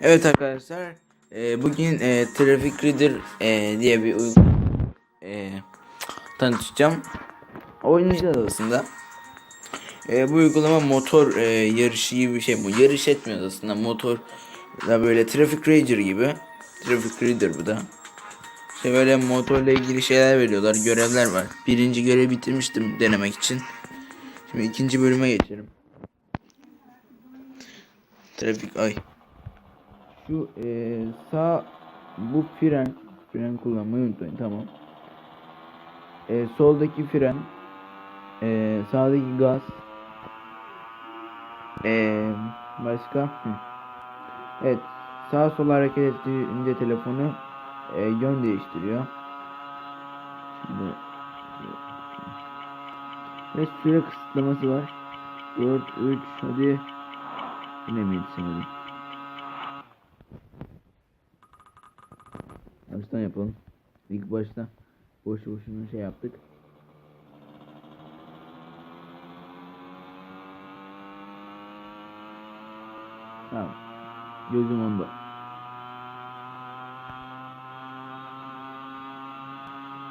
Evet arkadaşlar, e, bugün e, Traffic Reader e, diye bir uygulama e, tanıtacağım. Oynayacağız aslında. E, bu uygulama motor e, yarışı gibi bir şey bu. Yarış etmiyor aslında. Motor da böyle Traffic Reader gibi. Traffic Reader bu da. İşte böyle motorla ilgili şeyler veriyorlar. Görevler var. Birinci görevi bitirmiştim denemek için. Şimdi ikinci bölüme geçelim. Trafik ay. Şu eee, sağ bu fren fren kullanmayı unutmayın tamam. Eee, soldaki fren eee, sağdaki gaz eee, başka Hı. evet sağ sola hareket ettiğince telefonu eee, yön değiştiriyor. Şimdi ve süre kısıtlaması var. 4 3 hadi yine mi Baştan yapalım. İlk başta boş boşuna şey yaptık. Tamam. Gözüm onda.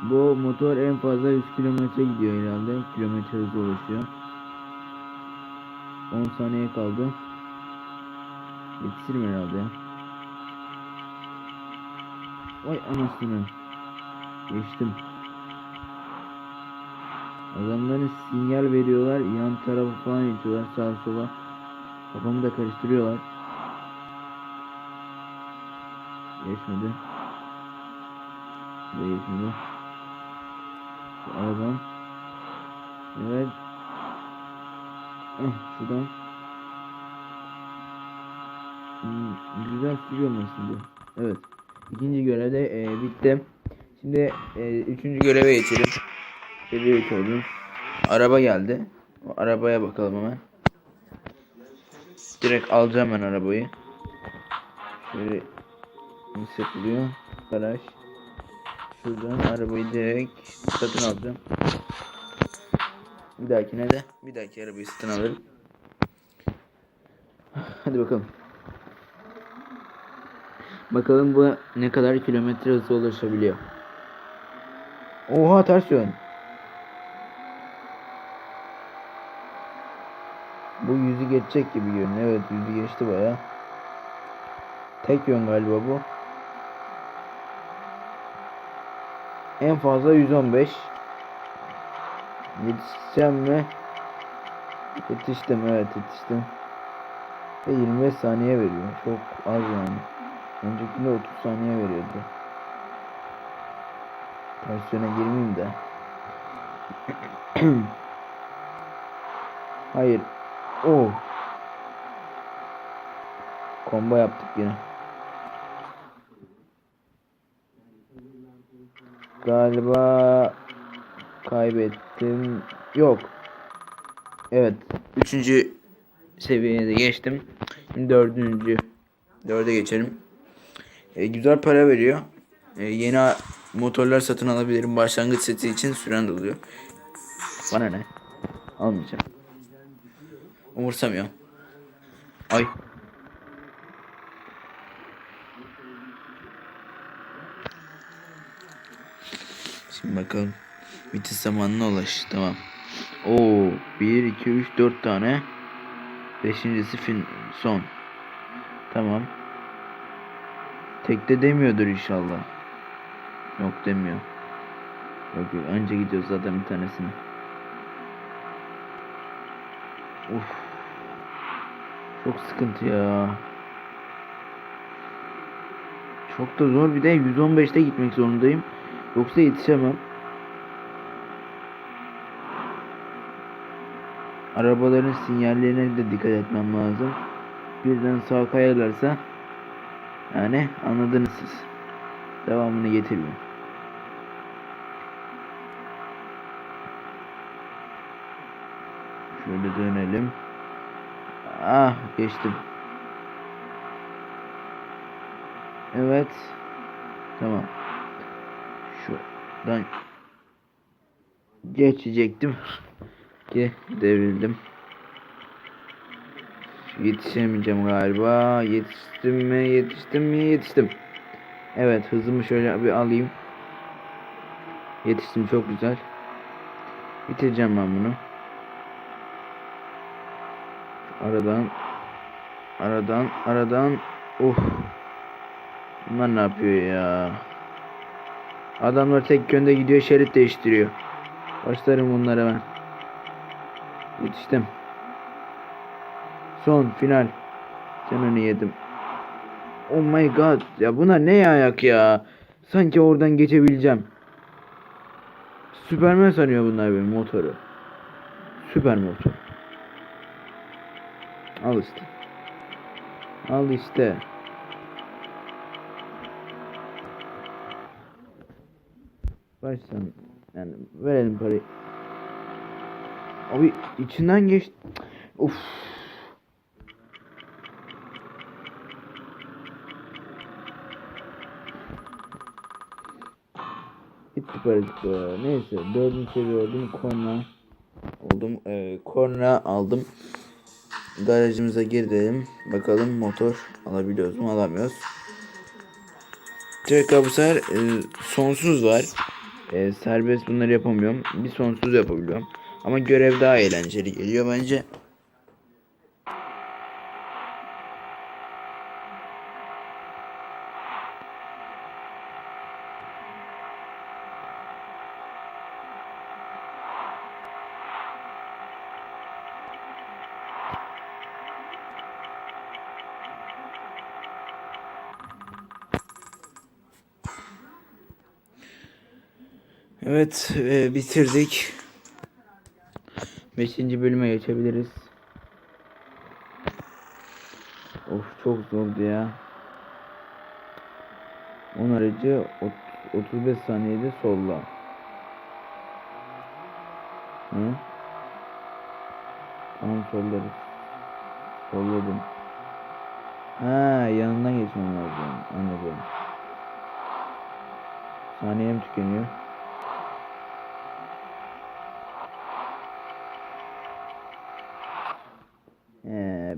Bu motor en fazla 100 kilometre gidiyor herhalde. Kilometre hızı ulaşıyor. 10 saniye kaldı. Yetişirim herhalde ya. Vay anasını. Geçtim. Adamların sinyal veriyorlar. Yan tarafa falan geçiyorlar. Sağa sola. Kafamı da karıştırıyorlar. Geçmedi. Bu da geçmedi. Şu aradan. Evet. Ah şuradan. Hmm, güzel sürüyorum aslında. Evet. İkinci görevde e, bitti. Şimdi e, üçüncü göreve geçelim. Seviye 3 oldu. Araba geldi. O arabaya bakalım hemen. Direkt alacağım ben arabayı. Şöyle nasıl yapılıyor? Garaj. Şuradan arabayı direkt satın alacağım. Bir dahakine de bir dahaki arabayı satın alırım. Hadi bakalım. Bakalım bu ne kadar kilometre hızı ulaşabiliyor. Oha ters yön. Bu yüzü geçecek gibi görünüyor. Evet yüzü geçti baya. Tek yön galiba bu. En fazla 115. Yetişeceğim mi? Yetiştim evet yetiştim. Ve 25 saniye veriyor. Çok az yani. Öncekinde 30 saniye veriyordu. Tersiyona girmeyeyim de. Hayır. Oo. Combo yaptık yine. Galiba kaybettim. Yok. Evet. Üçüncü seviyede geçtim. Şimdi dördüncü. Dörde geçelim. E, güzel para veriyor. E, yeni motorlar satın alabilirim. Başlangıç seti için süren doluyor. Bana ne? Almayacağım. Umursamıyorum. Ay. Şimdi bakalım. Bitiş zamanına ulaş. Tamam. Oo, 1 2 3 4 tane. Beşincisi fin son. Tamam. Tekte demiyordur inşallah. Yok demiyor. Yok yok anca gidiyor zaten bir tanesini. Uf. Çok sıkıntı ya. Çok da zor bir de 115'te gitmek zorundayım. Yoksa yetişemem. Arabaların sinyallerine de dikkat etmem lazım. Birden sağa kayarlarsa yani anladınız siz. Devamını getirmiyor. Şöyle dönelim. Ah geçtim. Evet. Tamam. Şuradan geçecektim. Ki devrildim. Yetişemeyeceğim galiba. Yetiştim mi? Yetiştim mi? Yetiştim. Evet hızımı şöyle bir alayım. Yetiştim çok güzel. Bitireceğim ben bunu. Aradan aradan aradan uh Bunlar ne yapıyor ya? Adamlar tek yönde gidiyor şerit değiştiriyor. Başlarım bunlara ben. Yetiştim. Son final. Onu yedim. Oh my god. Ya buna ne ayak ya? Sanki oradan geçebileceğim. Süpermen sanıyor bunlar benim motoru. Süper motor. Al işte. Al işte. Baştan yani verelim parayı. Abi içinden geç. Uf. Gitti parası. Neyse dördüncü seviye oldum. Korna oldum. Ee, korna aldım. Garajımıza girelim. Bakalım motor alabiliyoruz mu alamıyoruz. Tekrar bu sefer e, sonsuz var. E, serbest bunları yapamıyorum. Bir sonsuz yapabiliyorum. Ama görev daha eğlenceli geliyor bence. Evet e, bitirdik. Beşinci bölüme geçebiliriz. Of çok zordu ya. 10 aracı ot- 35 saniyede solla. Hı? Tamam sollarız. Solladım. Ha yanından geçmem lazım. Anladım. Saniyem tükeniyor.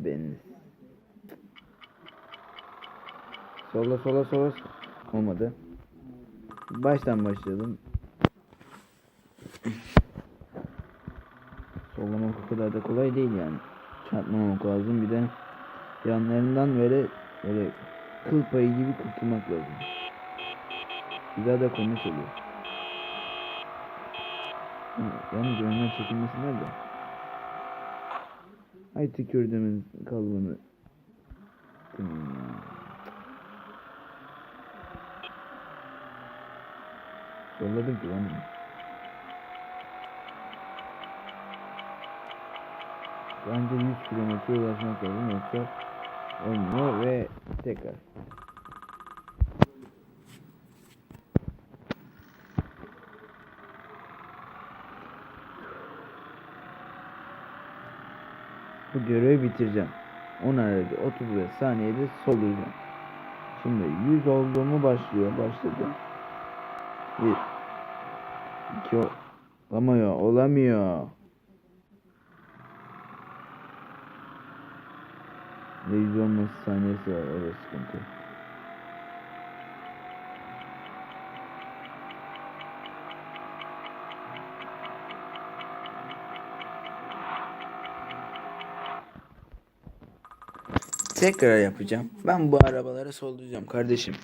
Ben. Sola sola sola. Olmadı. Baştan başladım. Sollamak o kadar da kolay değil yani. Çarpmamak lazım bir de yanlarından böyle böyle kıl payı gibi kurtulmak lazım. Güzel de komik oluyor. Yalnız önden çekilmesi nerede? Ay tükürdüğümün kalıbını. Yolladım ki lan. Bence 100 kilometre ulaşmak lazım yoksa olmuyor ve tekrar. Bu görevi bitireceğim. 10 aracı 35 saniyede soluyacağım. Şimdi 100 olduğumu başlıyor. Başladı. 1 2 Olamıyor. Olamıyor. Ve 100 olması saniyesi var. Evet sıkıntı. Tekrar yapacağım. Ben bu arabalara sollayacağım kardeşim.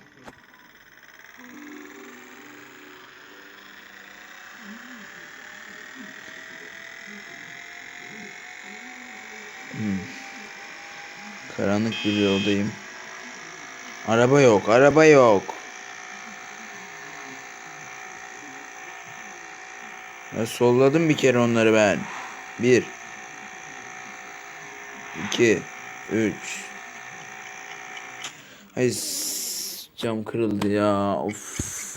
Hmm. Karanlık bir yoldayım. Araba yok, araba yok. Ya solladım bir kere onları ben. Bir. iki, Üç. Ay cam kırıldı ya. Of.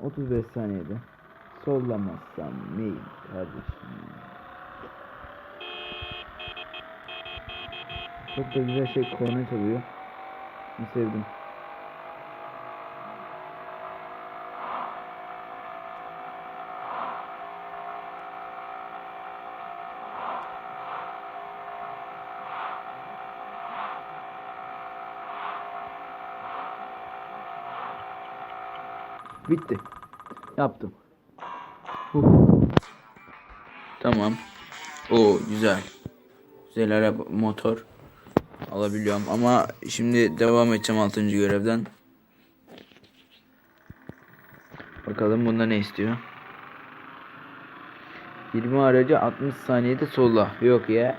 Otuz beş saniyede sollamazsam neyim kardeşim? Çok da güzel şey korna çalıyor. Bunu sevdim. Bitti. Yaptım. Huh. Tamam. O güzel. Güzel araba motor alabiliyorum ama şimdi devam edeceğim 6. görevden. Bakalım bunda ne istiyor? 20 aracı 60 saniyede solla. Yok ya.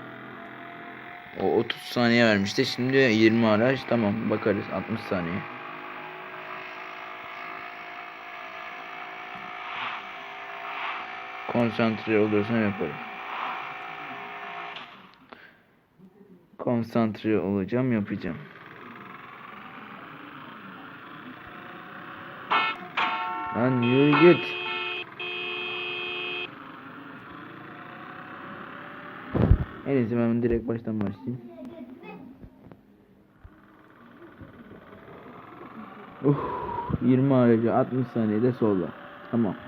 O 30 saniye vermişti. Şimdi 20 araç. Tamam bakarız 60 saniye. Konsantre olursam yaparım. Konsantre olacağım yapacağım. Lan yürü git. En iyisi ben direkt baştan başlayayım. Uh, 20 aracı 60 saniyede solla. Tamam.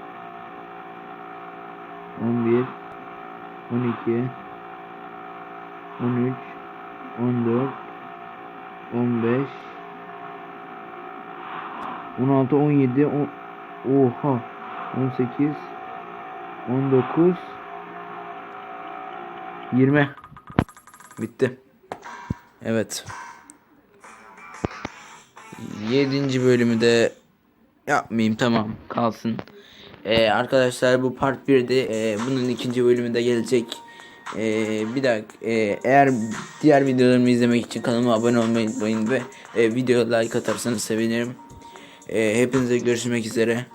On bir. On iki. On üç. On dört. 15 16 17 10 Oha 18 19 20 Bitti. Evet. 7. bölümü de yapmayayım tamam kalsın. Ee, arkadaşlar bu part 1'di. Ee, bunun ikinci bölümü de gelecek. Ee, bir dakika ee, eğer diğer videolarımı izlemek için kanalıma abone olmayı unutmayın ve e, video like atarsanız sevinirim. Ee, hepinize görüşmek üzere.